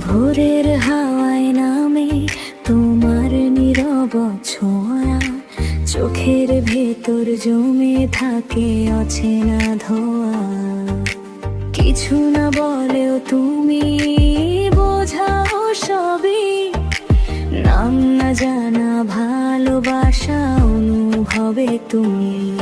ভোরের হাওয়ায় নামে তোমার নীরব ছোঁয়া। চোখের ভেতর জমে থাকে আছে না ধোয়া। কিছু না বলেও তুমি বোঝাও সবই। নাম না জানা ভালোবাসা অনুভবে তুমি।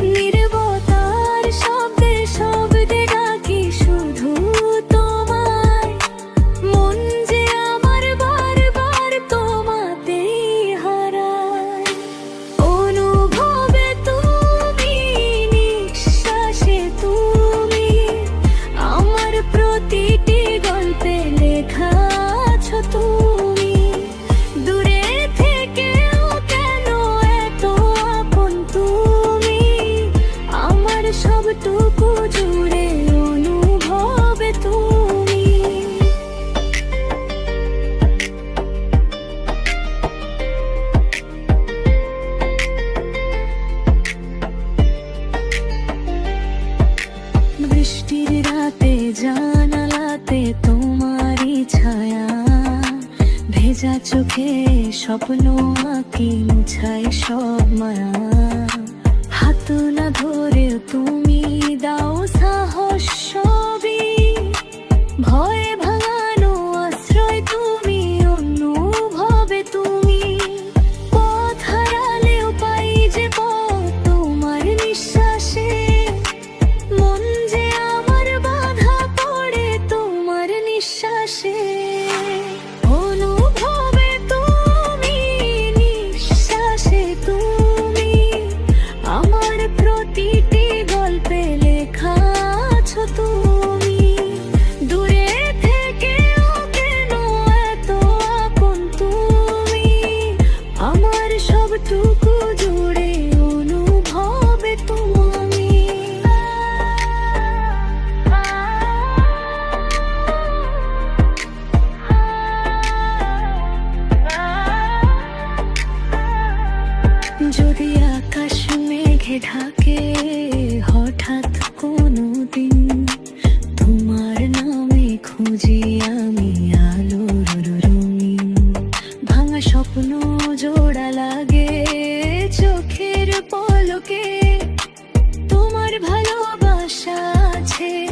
জানালাতে তোমারই ছায়া, ভেজা চোখে স্বপ্ন আঁকি মুছাই সব মায়া। হাত না ধরে তুমি দাও চোখে ঢাকে হঠাৎ কোনোদিন। তোমার নামে খুঁজি আমি আলোর রঙিন। ভাঙা স্বপ্ন জোড়া লাগে চোখের পলকে। তোমার ভালোবাসা আছে